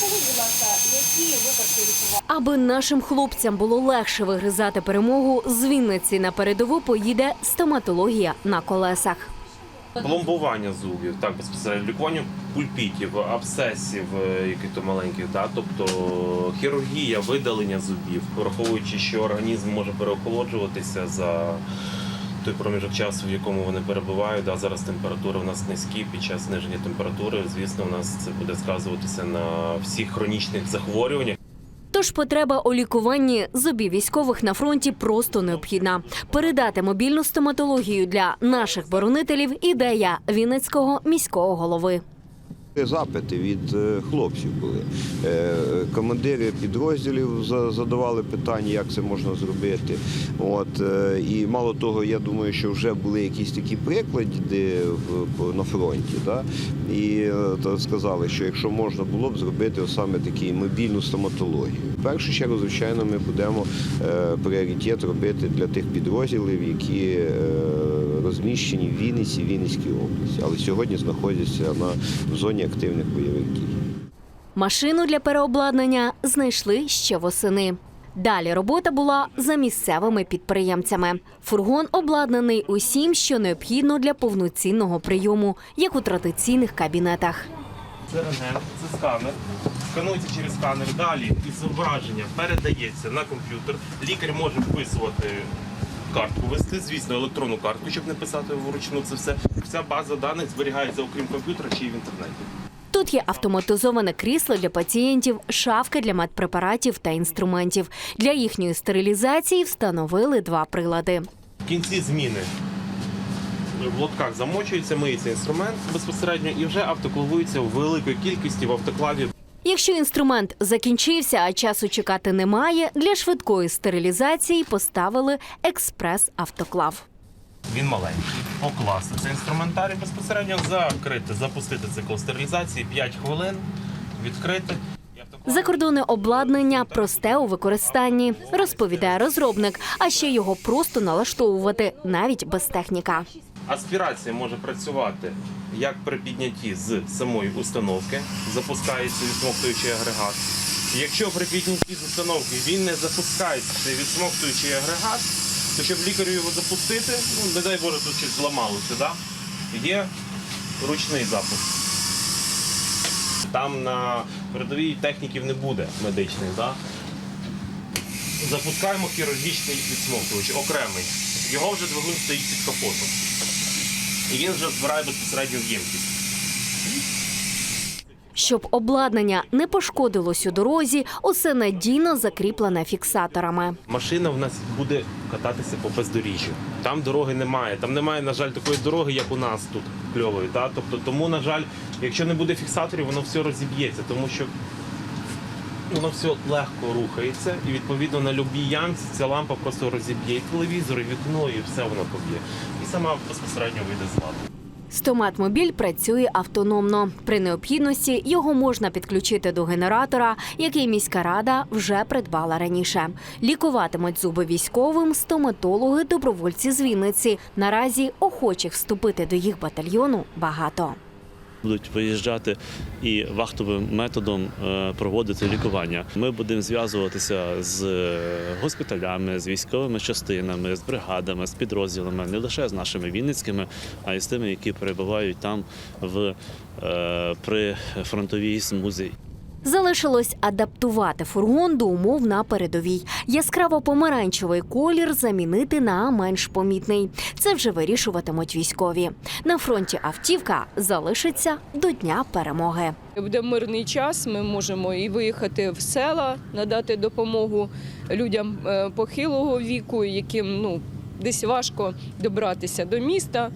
Розкажіть, будь ласка, які випадки лікування? Аби нашим хлопцям було легше вигризати перемогу, з Вінниці на передову поїде стоматологія на колесах. Пломбування зубів, так безпосередньо лікування пульпітів, абсцесів, е, яких то маленьких, да? тобто хірургія, видалення зубів, враховуючи, що організм може переохолоджуватися за той проміжок часу, в якому вони перебувають. Да? Зараз температури у нас низькі. Під час зниження температури, звісно, у нас це буде сказуватися на всіх хронічних захворюваннях. Тож потреба у лікуванні зубів військових на фронті просто необхідна. Передати мобільну стоматологію для наших боронителів ідея Вінницького міського голови. Запити від е, хлопців були. Е, Командири підрозділів задавали питання, як це можна зробити. От, е, і мало того, я думаю, що вже були якісь такі приклади на фронті. Да? І сказали, що якщо можна було б зробити саме таку мобільну стоматологію. В першу чергу, звичайно, ми будемо пріоритет робити для тих підрозділів, які розміщені в Вінниці, Вінницькій області, але сьогодні знаходяться на в зоні активних бойових дій. Машину для переобладнання знайшли ще восени. Далі робота була за місцевими підприємцями. Фургон обладнаний усім, що необхідно для повноцінного прийому, як у традиційних кабінетах. Це рентген, це сканер. Сканується через сканер. Далі із зображення передається на комп'ютер. Лікар може вписувати картку, вести, звісно, електронну картку, щоб не писати вручну це все. Вся база даних зберігається окрім комп'ютера чи й в інтернеті. Тут є автоматизоване крісло для пацієнтів, шафки для медпрепаратів та інструментів. Для їхньої стерилізації встановили два прилади. В кінці зміни в лотках замочується, миється інструмент безпосередньо і вже автоклавується в великій кількості в автоклаві. Якщо інструмент закінчився, а часу чекати немає, для швидкої стерилізації поставили експрес-автоклав. Він маленький, покласти цей інструментарій безпосередньо. Закрити, запустити цикл стерилізації. 5 хвилин, відкрити. Закордонне обладнання просте у використанні, розповідає розробник, а ще його просто налаштовувати навіть без техніка. Аспірація може працювати як при піднятті з самої установки, запускається відсмоктуючий агрегат. Якщо при піднятті з установки він не запускається відсмоктуючий агрегат, то щоб лікарю його запустити, ну не дай Боже, тут щось зламалося, да? є ручний запуск. Там на передовій техніків не буде медичних. Да? Запускаємо хірургічний відсмоктувач, окремий. Його вже двигун стоїть під капотом. І він вже збирає безпосередньо в ємкість. Щоб обладнання не пошкодилось у дорозі, усе надійно закріплене фіксаторами. Машина в нас буде кататися по бездоріжжю. Там дороги немає. Там немає, на жаль, такої дороги, як у нас тут кльової. Та? Тобто, тому, на жаль, якщо не буде фіксаторів, воно все розіб'ється, тому що воно все легко рухається, і відповідно на любій ямці ця лампа просто розіб'є і телевізор, і вікно, і все воно поб'є. І сама безпосередньо вийде з ладу. Стоматмобіль працює автономно. При необхідності його можна підключити до генератора, який міська рада вже придбала раніше. Лікуватимуть зуби військовим стоматологи, добровольці з Вінниці. Наразі охочих вступити до їх батальйону багато. Будуть виїжджати і вахтовим методом е, проводити лікування. Ми будемо зв'язуватися з е, госпіталями, з військовими частинами, з бригадами, з підрозділами, не лише з нашими вінницькими, а й з тими, які перебувають там в е, при фронтовій смузі. Залишилось адаптувати фургон до умов на передовій. Яскраво помаранчевий колір замінити на менш помітний. Це вже вирішуватимуть військові. На фронті автівка залишиться до дня перемоги. Буде мирний час, ми можемо і виїхати в села, надати допомогу людям е, похилого віку, яким ну десь важко добратися до міста.